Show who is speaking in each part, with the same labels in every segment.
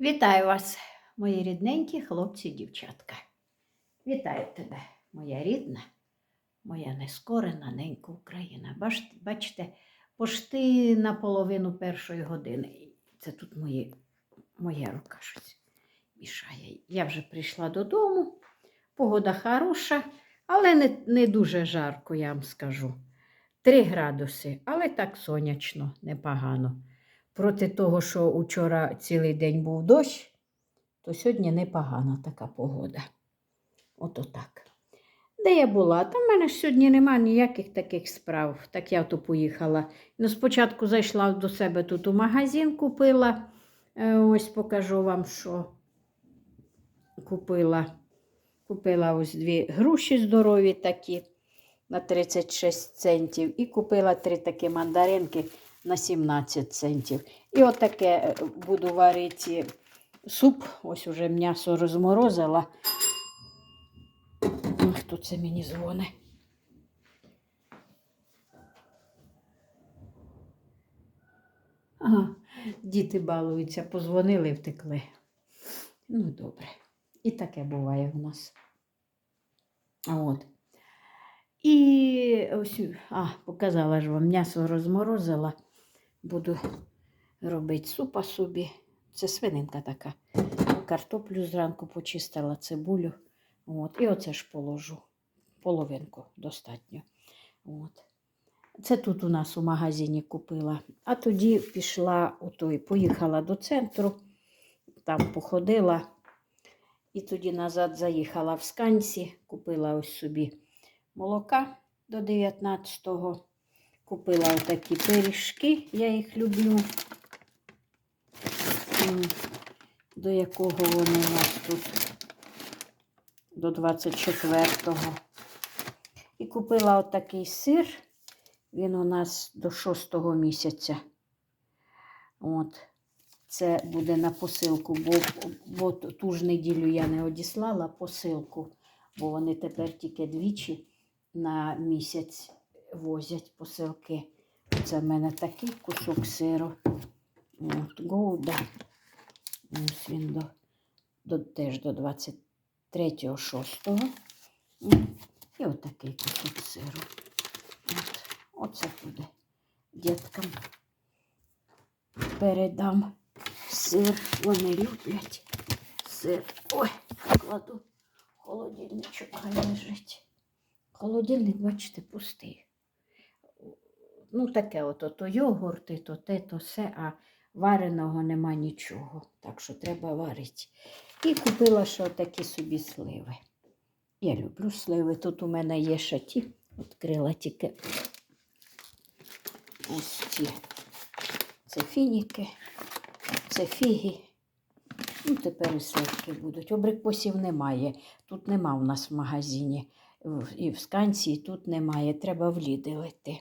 Speaker 1: Вітаю вас, мої рідненькі хлопці і дівчатка. Вітаю тебе, моя рідна, моя нескорена ненька Україна. Бачите, пошти на половину першої години. Це тут мої, моя рука щось мішає. Я вже прийшла додому, погода хороша, але не, не дуже жарко, я вам скажу. Три градуси, але так сонячно, непогано. Проти того, що учора цілий день був дощ, то сьогодні непогана така погода. Ото так. Де я була? Та в мене ж сьогодні нема ніяких таких справ. Так я то поїхала. Ну, спочатку зайшла до себе тут у магазин, купила. Е, Ось покажу вам, що купила. Купила ось дві груші здорові такі на 36 центів. І купила три такі мандаринки на 17 центів. І отаке е, буду варити суп. Ось уже м'ясо розморозила. Хто це мені дзвонить? Ага, діти балуються, позвонили, втекли. Ну, добре. І таке буває в нас. От. І ось, а, показала ж вам, м'ясо розморозила. Буду робити супа собі. Це свининка така. Картоплю зранку почистила, цибулю. От. І оце ж положу. Половинку достатньо. От. Це тут у нас у магазині купила. А тоді пішла у той, поїхала до центру, там походила. І тоді назад заїхала в сканці, купила ось собі молока до 19-го. Купила отакі пиріжки, я їх люблю. До якого вони у нас тут? До 24-го. І купила отакий сир. Він у нас до 6-го місяця. От. Це буде на посилку, бо, бо ту ж неділю я не одіслала посилку, бо вони тепер тільки двічі на місяць возять посилки. Це в мене такий кусок сиру. От, Гоуда. Ось він до, до, теж до 23-го 6-го. І отакий кусок сиру. От, оце буде діткам. Передам сир. Вони люблять сир. Ой, кладу холодильничок, хай лежить. Холодильник, бачите, пустий. Ну, таке от, то йогурти, то те, то все, а вареного нема нічого. Так що треба варити. І купила ще такі собі сливи. Я люблю сливи. Тут у мене є шаті. Відкрила тільки ці. Це фініки, це фіги. Ну, тепер і сливки будуть. Обрикпосів немає. Тут нема у нас в магазині. І в сканці, тут немає. Треба в йти.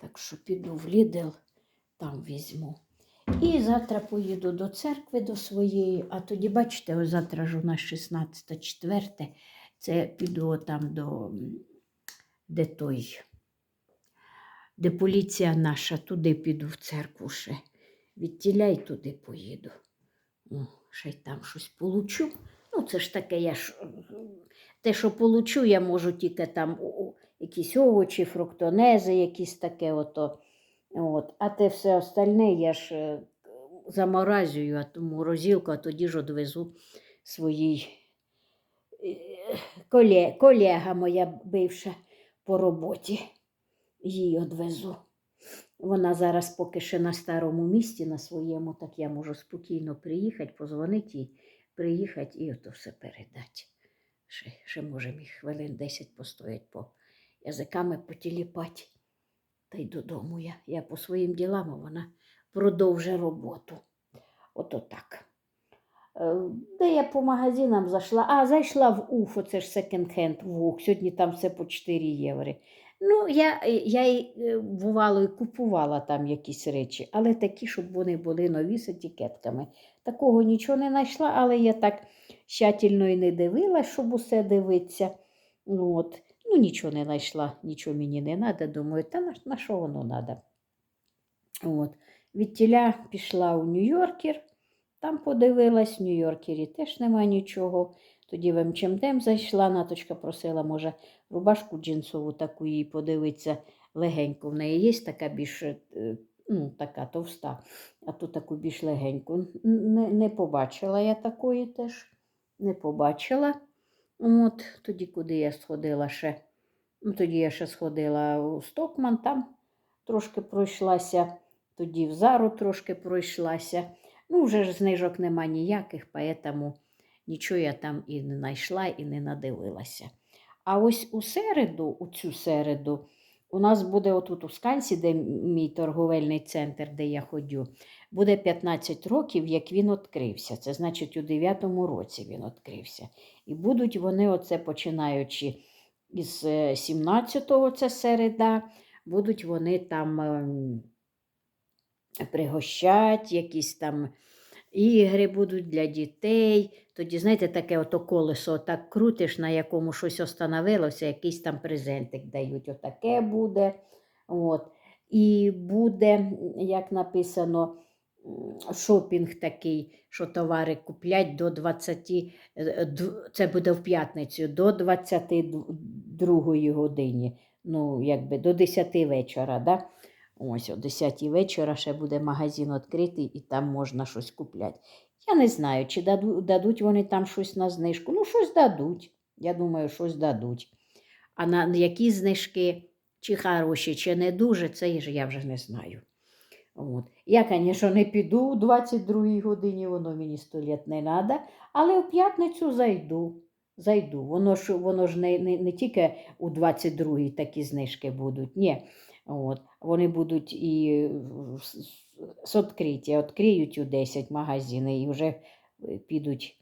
Speaker 1: Так що піду в Лідл, там візьму. І завтра поїду до церкви до своєї, а тоді, бачите, завтра ж у нас 16 четверте. Це піду там до де той, де поліція наша, туди піду в церкву ще. Відтіля й туди поїду. О, ще й там щось получу. Ну, це ж таке, я ж те, що получу, я можу тільки там якісь овочі, фруктонези, якісь таке ото. От. А те все остальне я ж е, заморазюю, а тому розілку, а тоді ж одвезу своїй е, колега моя бивша по роботі. Їй одвезу. Вона зараз поки ще на старому місці, на своєму, так я можу спокійно приїхати, позвонити їй, приїхати і ото все передати. Ще, ще можемо їх хвилин 10 постоять по язиками потіліпати. Та й додому я. Я по своїм ділам, а вона продовжує роботу. Ото так. Е, Де я по магазинам зайшла? А, зайшла в Уф, оце ж секонд-хенд в УК. Сьогодні там все по 4 євро. Ну, я, я й е, бувало і купувала там якісь речі, але такі, щоб вони були нові з етикетками. Такого нічого не знайшла, але я так тщательно і не дивилась, щоб усе дивитися. От. Ну, нічого не знайшла, нічого мені не треба. Думаю, та на, на що воно треба? Від тіля пішла у Нью-Йоркер, Там подивилась, в Нью-Йоркері теж нема нічого. Тоді в МЧМД зайшла, Наточка просила, може, рубашку джинсову таку їй подивитися легеньку. В неї є така більш е, ну, така товста, а тут таку більш легеньку. Не, не побачила я такої теж. Не побачила. От, тоді, куди я сходила ще. Ну, тоді я ще сходила у Стокман, там трошки пройшлася, тоді в Зару трошки пройшлася. Ну, вже ж знижок нема ніяких, поэтому нічого я там і не знайшла, і не надивилася. А ось у середу, у цю середу, у нас буде отут у Скальці, де мій торговельний центр, де я ходю, буде 15 років, як він відкрився. Це значить, у 9-му році він відкрився. І будуть вони, оце починаючи із е, 17-го, це середа, будуть вони там ем, пригощать, якісь там ігри будуть для дітей. Тоді, знаєте, таке ото колесо так крутиш, на якому щось остановилося, якийсь там презентик дають. Отаке буде. От. І буде, як написано, шопінг такий, що товари куплять до 20, е, це буде в п'ятницю, до 22 годині. Ну, якби до 10 вечора. Да? Ось о 10 вечора ще буде магазин відкритий і там можна щось купляти. Я не знаю, чи даду- дадуть вони там щось на знижку. Ну, щось дадуть. Я думаю, щось дадуть. А на які знижки, чи хороші, чи не дуже, це ж я вже не знаю. От. Я, звісно, не піду у 22 годині, воно мені сто літ не треба, але в п'ятницю зайду. Зайду. Воно ж, воно ж не, не, не тільки у 22-й такі знижки будуть. Ні. От. Вони будуть і з- відкриття, відкриють у 10 магазини і вже е, підуть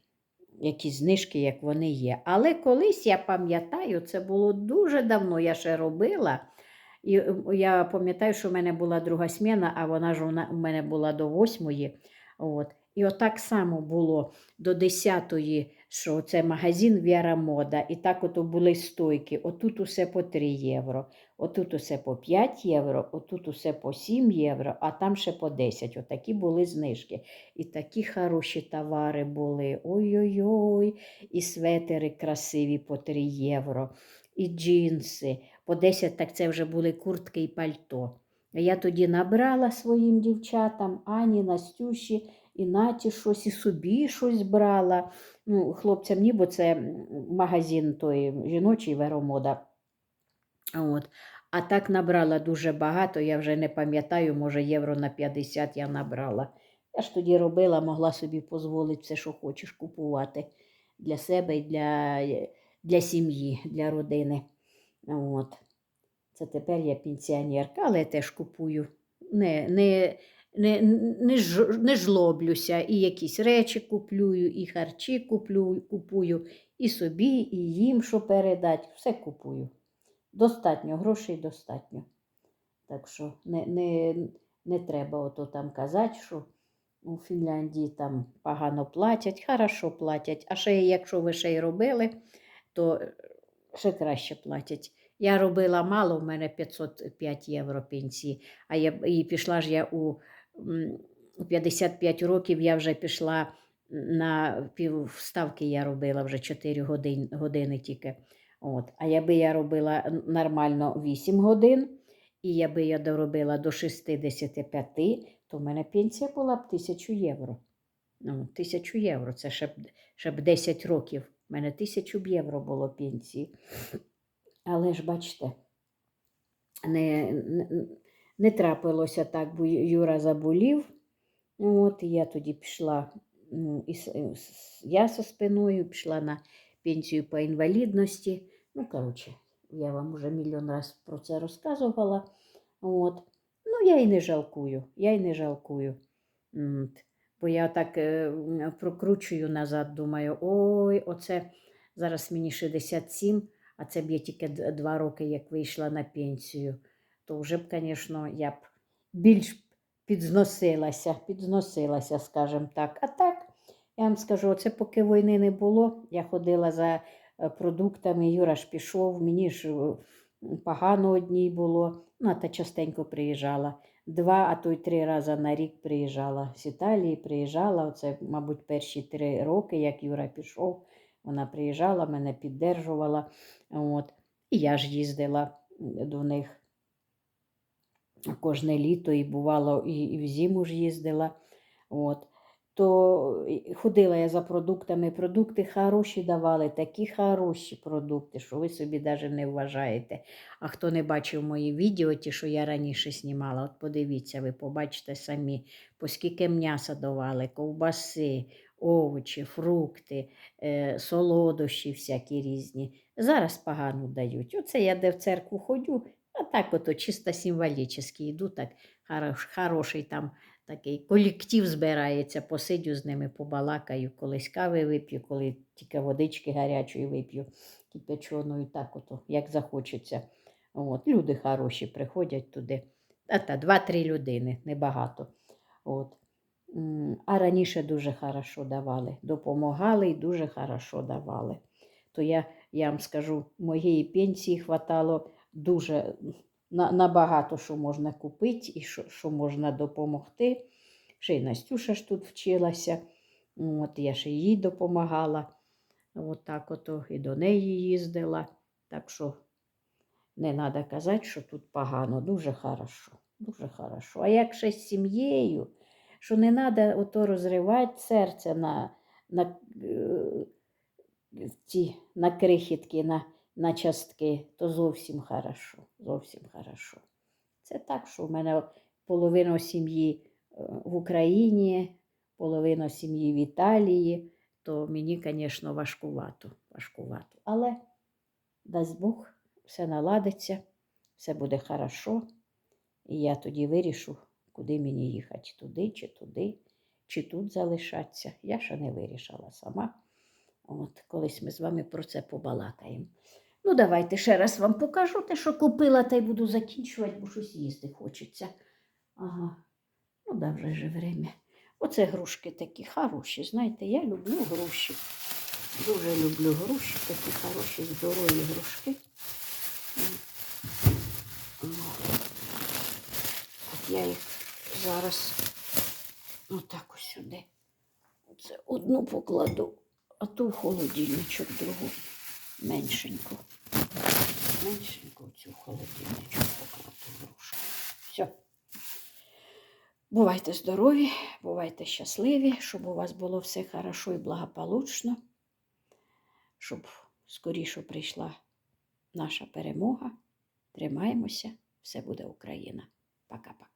Speaker 1: якісь знижки, як вони є. Але колись я пам'ятаю, це було дуже давно, я ще робила. І е, я пам'ятаю, що в мене була друга сміна, а вона ж у мене була до восьмої. От. І отак само було до 10-ї, що це магазин Віра Мода. І так ото були стойки. Отут усе по 3 євро, отут усе по 5 євро, отут усе по 7 євро, а там ще по 10. Отакі були знижки. І такі хороші товари були. Ой-ой-ой, і светери красиві по 3 євро, і джинси. По 10 так це вже були куртки і пальто. Я тоді набрала своїм дівчатам, Ані, Настюші, і Наті щось, і собі щось брала. Ну, хлопцям ні, бо це магазин той жіночий веромода. От. А так набрала дуже багато, я вже не пам'ятаю, може, євро на 50 я набрала. Я ж тоді робила, могла собі дозволити все, що хочеш купувати для себе і для, для сім'ї, для родини. От. Це тепер я пенсіонерка, але теж купую. Не, не, не, не, ж, не жлоблюся. І якісь речі куплюю, і харчі куплю, купую, і собі, і їм що передати. Все купую. Достатньо, грошей достатньо. Так що не, не, не треба ото там казати, що у Фінляндії там погано платять, хорошо платять. А ще якщо ви ще й робили, то ще краще платять. Я робила мало, в мене 505 євро пенсії, а я і пішла ж я у, у 55 років, я вже пішла на півставки я робила вже 4 години, години тільки. От. А якби я робила нормально 8 годин, і якби я доробила до 65, то в мене пенсія була б 1000 євро. Ну, 1000 євро, це ще б, ще б 10 років. У мене 1000 б євро було пенсії. Але ж бачите, не, не, не трапилося так, бо Юра заболів. От, я тоді пішла, ну, і, я зі спиною пішла на пенсію по інвалідності. Ну, коротше, я вам уже мільйон разів про це розказувала. От. Ну, я і не жалкую, я і не жалкую. От. Бо я так е, прокручую назад, думаю, ой, оце зараз мені 67, а це б я тільки два роки, як вийшла на пенсію, то вже б, звісно, я б більш підзносилася, підзносилася, скажімо так. А так, я вам скажу, оце поки війни не було, я ходила за е, продуктами, Юра ж пішов, мені ж е, погано одній було, ну, а та частенько приїжджала два, а то й три рази на рік приїжджала з Італії, приїжджала. Оце, мабуть, перші три роки, як Юра пішов, вона приїжджала, мене піддержувала. От. І я ж їздила до них кожне літо, і бувало, і, і в зиму ж їздила. От. То ходила я за продуктами. Продукти хороші давали, такі хороші продукти, що ви собі навіть не вважаєте. А хто не бачив мої відео, ті, що я раніше знімала, от подивіться, ви побачите самі, по скільки м'яса давали, ковбаси, овочі, фрукти, е, солодощі всякі різні. Зараз погано дають. Оце я де в церкву ходю, а так ото чисто символічно йду, так хорош, хороший там такий колектив збирається, посидю з ними, побалакаю, колись кави вип'ю, коли тільки водички гарячої вип'ю, кипяченої, так ото, як захочеться. От, люди хороші приходять туди. А та два-три людини, небагато. От. А раніше дуже хорошо давали. Допомагали і дуже хорошо давали. То я, я вам скажу, моєї пенсії хватало дуже на, на що можна купити і що, що можна допомогти. Ще й Настюша ж тут вчилася. От я ще їй допомагала. От так ото і до неї їздила. Так що не треба казати, що тут погано. Дуже хорошо. Дуже хорошо. А як ще з сім'єю, що не треба ото розривати серце на, на, е, ці, на крихітки, на, на частки, то зовсім хорошо. Зовсім хорошо. Це так, що в мене половина сім'ї е, в Україні, половина сім'ї в Італії, то мені, звісно, важкувато, важкувато. Але дасть Бог, все наладиться, все буде хорошо. І я тоді вирішу, куди мені їхати, туди чи туди, чи тут залишатися. Я ще не вирішила сама. От, колись ми з вами про це побалакаємо. Ну, давайте ще раз вам покажу те, що купила, та й буду закінчувати, бо щось їсти хочеться. Ага, ну да, вже ж время. Оце грушки такі хороші. Знаєте, я люблю груші. Дуже люблю груші, такі хороші, здорові грушки. От я їх зараз отак сюди. Оце одну покладу, а ту в холодильничок другу меншеньку. Меншеньку цю холодильничок покладу грушку. Все. Бувайте здорові, бувайте щасливі, щоб у вас було все хорошо і благополучно, щоб скоріше прийшла наша перемога. Тримаємося, все буде Україна. Пока-пока.